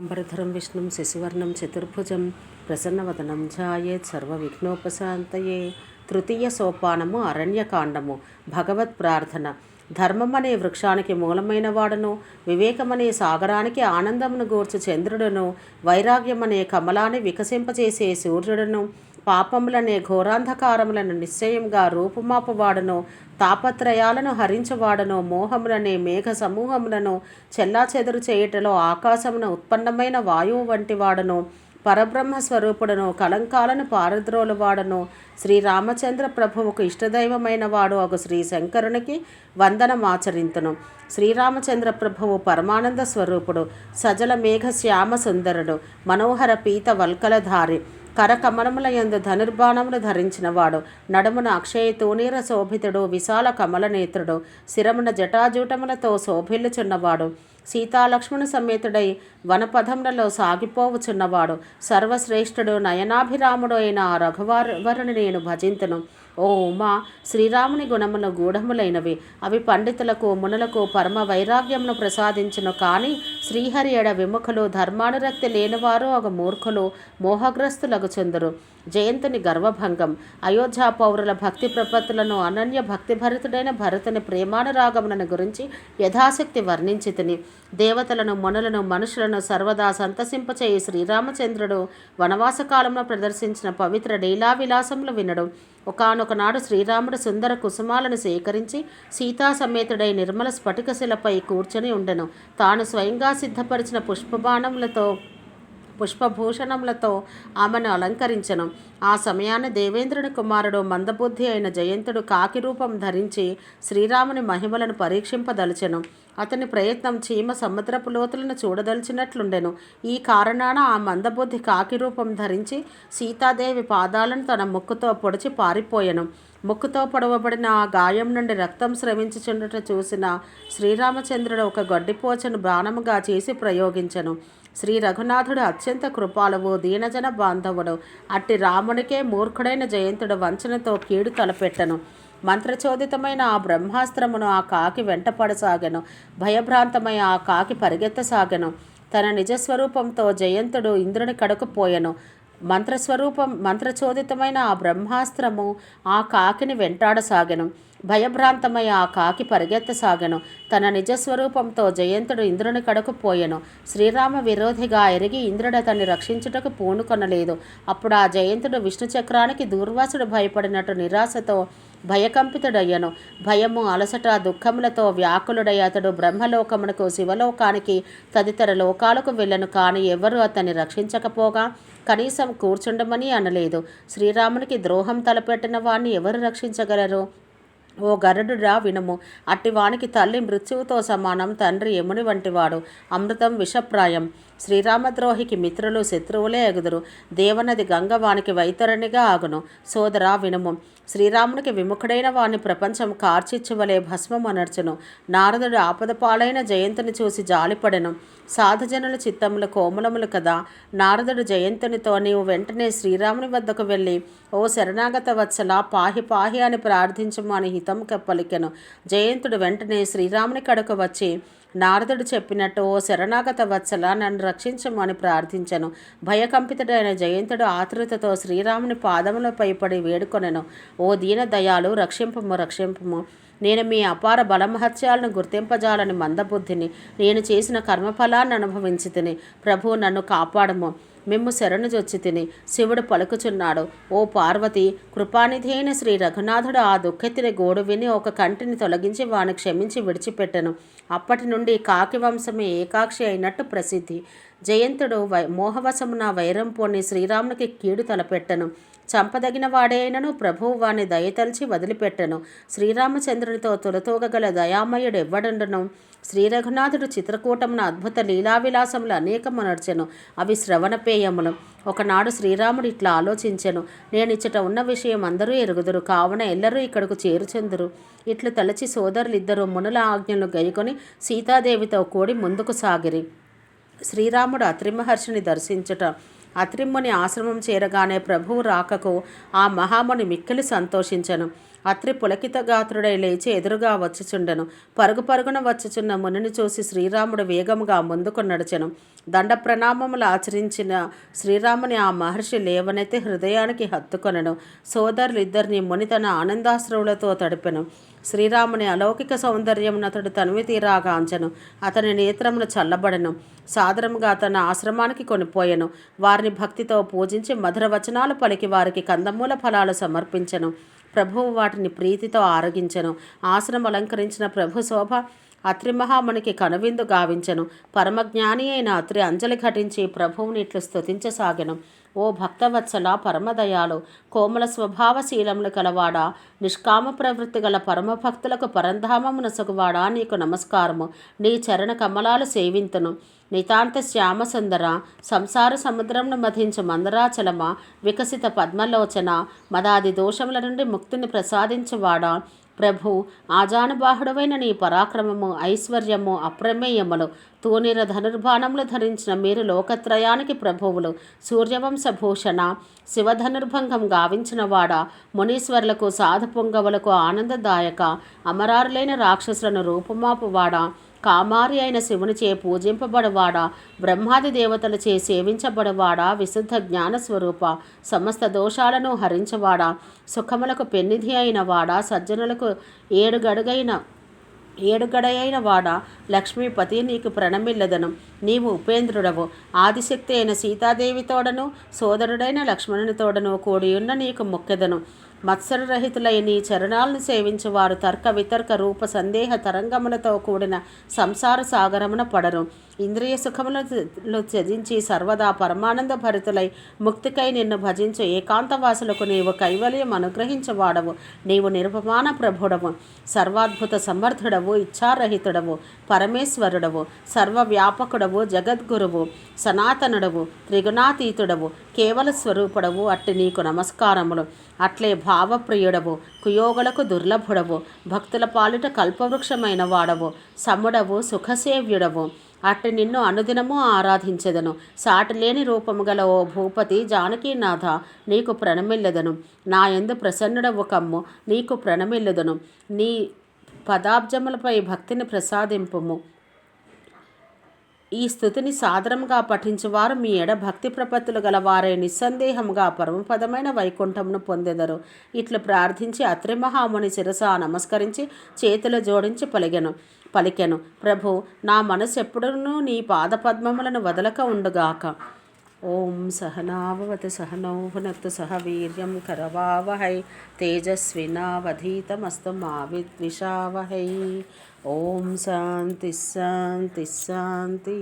అంబరధరం విష్ణుం శశివర్ణం చతుర్భుజం ప్రసన్నవదనం ఝాయేత్ సర్వవిఘ్నోపశాంతయే. తృతీయ సోపానము అరణ్యకాండము భగవత్ ప్రార్థన. ధర్మం అనే వృక్షానికి మూలమైన వాడును వివేకమనే సాగరానికి ఆనందమును గూర్చు చంద్రుడును వైరాగ్యం అనే కమలాన్ని వికసింపచేసే సూర్యుడును. పాపములనే ఘోరాంధకారములను నిశ్చయంగా రూపుమాపువాడును తాపత్రయాలను హరించువాడును మోహములనే మేఘ సమూహములను చెల్లాచెదురు చేయుటలో ఆకాశమున ఉత్పన్నమైన వాయువు వంటి వాడను పరబ్రహ్మ స్వరూపుడను కలంకాలను పారద్రోలువాడును శ్రీరామచంద్ర ప్రభువుకు ఇష్టదైవమైన వాడు ఒక శ్రీ శంకరునికి వందనమాచరింతును శ్రీరామచంద్ర ప్రభువు పరమానంద స్వరూపుడు సజల మేఘ శ్యామ సుందరుడు మనోహర పీత వల్కలధారి కరకమలముల యందు ధనుర్బాణములు ధరించినవాడు. నడుమున అక్షయ తూనీర శోభితుడు విశాల కమలనేత్రుడు శిరమున జటాజూటములతో శోభిల్లుచున్నవాడు. సీతాలక్ష్మణ సమేతుడై వనపథములలో సాగిపోవుచున్నవాడు. సర్వశ్రేష్ఠుడు నయనాభిరాముడు అయిన ఆ రఘువరుని నేను భజింతును. ఓ ఉమా శ్రీరాముని గుణములు గూఢములైనవి. అవి పండితులకు మునులకు పరమ వైరాగ్యమును ప్రసాదించును. కానీ శ్రీహరి ఎడ విముఖులు ధర్మానురక్తి లేనివారు ఒక మూర్ఖులు మోహగ్రస్తులకు చెందురు. జయంతుని గర్వభంగం. అయోధ్య పౌరుల భక్తి ప్రపత్తులను అనన్య భక్తిభరితుడైన భరతుని ప్రేమానురాగములను గురించి యథాశక్తి వర్ణించితిని. తిని దేవతలను మునులను మనుషులను సర్వదా సంతసింపచేయి శ్రీరామచంద్రుడు వనవాస కాలంలో ప్రదర్శించిన పవిత్ర లీలా విలాసములు వినడు ఒకనొకనాడు శ్రీరాముడు సుందర కుసుమాలను సేకరించి సీతా సమేతుడై నిర్మల స్ఫటికశిలపై కూర్చొని ఉండెను. తాను స్వయంగా సిద్ధపరిచిన పుష్పబాణములతో పుష్పభూషణములతో ఆమెను అలంకరించను. ఆ సమయాన్ని దేవేంద్రుని కుమారుడు మందబుద్ధి అయిన జయంతుడు కాకి రూపం ధరించి శ్రీరాముని మహిమలను పరీక్షింపదలచెను. అతని ప్రయత్నం చీమ సముద్రపు లోతులను చూడదలిచినట్లుండెను. ఈ కారణాన ఆ మందబుద్ధి కాకి రూపం ధరించి సీతాదేవి పాదాలను తన ముక్కుతో పొడిచి పారిపోయెను. ముక్కుతో పొడవబడిన ఆ గాయం నుండి రక్తం స్రవించుచుండుట చూసిన శ్రీరామచంద్రుడు ఒక గడ్డిపోచను బాణముగా చేసి ప్రయోగించను. శ్రీ రఘునాథుడు అత్యంత కృపాలువు దీనజన బాంధవుడు. అట్టి రామునికే మూర్ఖుడైన జయంతుడు వంచనతో కీడు తలపెట్టను. మంత్రచోదితమైన ఆ బ్రహ్మాస్త్రమును ఆ కాకి వెంటపడసాగెను భయభ్రాంతమై ఆ కాకి పరిగెత్తసాగెను. తన నిజస్వరూపంతో జయంతుడు ఇంద్రుని కడుకుపోయెను మంత్రస్వరూపం మంత్రచోదితమైన ఆ బ్రహ్మాస్త్రము ఆ కాకిని వెంటాడసాగెను. భయభ్రాంతమై ఆ కాకి పరిగెత్తసాగెను. తన నిజస్వరూపంతో జయంతుడు ఇంద్రుని కడకు పోయెను. శ్రీరామ విరోధిగా ఎరిగి ఇంద్రుడు అతన్ని రక్షించుటకు పూనుకొనలేదు అప్పుడు ఆ జయంతుడు విష్ణు చక్రానికి దూర్వాసుడు భయపడినట్టు నిరాశతో భయకంపితుడయ్యను. భయము అలసట దుఃఖములతో వ్యాకులుడై అతడు బ్రహ్మలోకమునకు శివలోకానికి తదితర లోకాలకు వెళ్ళను. కానీ ఎవరు అతన్ని రక్షించకపోగా కనీసం కూర్చుండమని అనలేదు. శ్రీరామునికి ద్రోహం తలపెట్టిన వాణ్ణి ఎవరు రక్షించగలరు? ఓ గరుడురా వినుము. అట్టివానికి తల్లి మృత్యువుతో సమానం. తండ్రి యముని వంటివాడు. అమృతం విషప్రాయం. శ్రీరామద్రోహికి మిత్రులు శత్రువులే ఎగుదురు. దేవనది గంగ వానికి వైతరణిగా ఆగును. సోదరా వినుము. శ్రీరామునికి విముఖుడైన వాని ప్రపంచం కార్చిచ్చువలే భస్మం అనర్చును. నారదుడు ఆపదపాలైన జయంతుని చూసి జాలిపడెను. సాధుజనుల చిత్తములు కోమలములు కదా. నారదుడు జయంతునితో నీవు వెంటనే శ్రీరాముని వద్దకు వెళ్ళి ఓ శరణాగత వత్సల పాహి పాహి అని ప్రార్థించము అని హితం పలికెను జయంతుడు వెంటనే శ్రీరాముని కడకు వచ్చి నారదుడు చెప్పినట్టు ఓ శరణాగత వత్సల నన్ను రక్షించమని ప్రార్థించను. భయకంపితుడైన జయంతుడు ఆతృతతో శ్రీరాముని పాదములపై పడి వేడుకొనెను. ఓ దీన దయాలు రక్షింపము రక్షింపము. నేను మీ అపార బలమహత్యాలను గుర్తింపజాలని మందబుద్ధిని. నేను చేసిన కర్మఫలాన్ని అనుభవించి తిని ప్రభు నన్ను కాపాడము. మిమ్ము శరణుజొచ్చి తిని శివుడు పలుకుచున్నాడు. ఓ పార్వతి కృపానిధైన శ్రీ రఘునాథుడు ఆ దుఃఖెత్తిన గోడు విని ఒక కంటిని తొలగించి వాని క్షమించి విడిచిపెట్టెను. అప్పటి నుండి కాకి వంశమే ఏకాక్షి అయినట్టు ప్రసిద్ధి. జయంతుడు వై మోహవశమున వైరం పోని శ్రీరామునికి కీడు తలపెట్టెను. చంపదగిన వాడైనను ప్రభువు వాని దయతలిచి వదిలిపెట్టెను. శ్రీరామచంద్రునితో తొలతూగగల దయామయుడు ఎవ్వడుండును శ్రీ రఘునాథుడు చిత్రకూటమున అద్భుత లీలావిలాసములు అనేకము నడిచెను అవి శ్రవణపేయములు ఒకనాడు శ్రీరాముడు ఇట్లా ఆలోచించెను. నేను ఉన్న విషయం అందరూ ఎరుగుదురు. కావున ఎల్లరూ ఇక్కడకు చేరుచెందురు. ఇట్లు తలచి సోదరులిద్దరూ మునుల ఆజ్ఞలు గైకొని సీతాదేవితో కూడి ముందుకు సాగిరి. శ్రీరాముడు అత్రిమహర్షిని దర్శించుట. అత్రిమ్ముని ఆశ్రమం చేరగానే ప్రభువు రాకకు ఆ మహాముని మిక్కిలి సంతోషించను. అత్రి పులకిత గాత్రుడై లేచి ఎదురుగా వచ్చుచుండెను. పరుగు పరుగున వచ్చుచున్న మునిని చూసి శ్రీరాముడు వేగముగా ముందుకు నడిచెను. దండ ప్రణామములు ఆచరించిన శ్రీరాముని ఆ మహర్షి లేవనైతే హృదయానికి హత్తుకొనెను. సోదరులిద్దరిని ముని తన ఆనందాశ్రవులతో తడిపెను. శ్రీరాముని అలౌకిక సౌందర్యమును అతడు తనివి తీరాగాంచెను అతని నేత్రమును చల్లబడను. సాదరముగా తన ఆశ్రమానికి కొనిపోయెను. వారిని భక్తితో పూజించి మధుర వచనాలు పలికి వారికి కందమూల ఫలాలు సమర్పించెను. ప్రభువు వాటిని ప్రీతితో ఆరగించెను. ఆసనం అలంకరించిన ప్రభు శోభ అత్రి మహామునికి కనువిందు గావించెను. పరమజ్ఞాని అయిన అత్రి అంజలి ఘటించి ప్రభువుని ఇట్లు స్తుతించసాగెను. ఓ భక్తవత్సల పరమదయాలు కోమల స్వభావశీలములు కలవాడా నిష్కామ ప్రవృత్తి గల పరమభక్తులకు పరంధామమునసగువాడా నీకు నమస్కారము. నీ చరణ కమలాలు సేవింతును. నితాంత శ్యామసుందర సంసార సముద్రంను మధించు మందరాచలమ వికసిత పద్మలోచన మదాది దోషముల నుండి ముక్తిని ప్రసాదించువాడా ప్రభు ఆజానుబాహుడవైన నీ పరాక్రమము ఐశ్వర్యము అప్రమేయములు తూనిర ధనుర్బాణములు ధరించిన మీరు లోకత్రయానికి ప్రభువులు. సూర్యవంశ భూషణ శివధనుర్భంగం గావించిన వాడ మునీశ్వరులకు సాధు పొంగవులకు ఆనందదాయక అమరారులైన రాక్షసులను రూపుమాపువాడ. కామారి అయిన శివునిచే పూజింపబడవాడా బ్రహ్మాది దేవతలచే సేవించబడవాడా విశుద్ధ జ్ఞానస్వరూప సమస్త దోషాలను హరించవాడా సుఖములకు పెన్నిధి అయిన వాడా సజ్జనులకు ఏడుగడుగైన ఏడుగడయైన వాడ లక్ష్మీపతి నీకు ప్రణమిల్లదను. నీవు ఉపేంద్రుడవు. ఆదిశక్తి అయిన సీతాదేవితోడను సోదరుడైన లక్ష్మణునితోడను కూడియున్న నీకు మొక్కెదను. మత్సరరహితులై చరణాలను సేవించు వారు తర్క వితర్క రూప సందేహ తరంగములతో కూడిన సంసార సాగరమున పడరు. ఇంద్రియ సుఖములను త్యజించి సర్వదా పరమానంద భరితులై ముక్తికై నిన్ను భజించు ఏకాంతవాసులకు నీవు కైవల్యం అనుగ్రహించవాడవు. నీవు నిరుపమాన ప్రభుడవు సర్వాద్భుత సమర్థుడవు ఇచ్చారహితుడవు పరమేశ్వరుడవు సర్వవ్యాపకుడవు జగద్గురువు సనాతనుడవు త్రిగుణాతీతుడవు కేవల స్వరూపుడవు అట్టి నీకు నమస్కారములు. అట్లే భావప్రియుడవు కుయోగులకు దుర్లభుడవు భక్తుల పాలిట కల్పవృక్షమైన వాడవు సముడవు సుఖసేవ్యుడవు. అట్టి నిన్ను అనుదినము ఆరాధించెదను. సాటిలేని రూపము గల ఓ భూపతి జానకీనాథ నీకు ప్రణమిల్లెదను. నా ఎందు ప్రసన్నుడవు కమ్ము నీకు ప్రణమిల్లెదను. నీ పదాబ్జములపై భక్తిని ప్రసాదింపుము. ఈ స్థుతిని సాదరంగా పఠించువారు మీ ఎడ భక్తి ప్రపత్తులు గల వారే నిస్సందేహముగా పరమపదమైన వైకుంఠమును పొందెదరు. ఇట్లు ప్రార్థించి అత్రి మహాముని శిరస నమస్కరించి చేతులు జోడించి పలిగెను పలికెను ప్రభు నా మనసు ఎప్పుడూ నీ పాదపద్మములను వదలక ఉండుగాక. ఓం సహనావవతు సహనౌనత్ సహ వీర్యం కరవావహై తేజస్వినావధీతమస్తు మా విద్విషావహై ఓం శాంతి శాంతి శాంతి.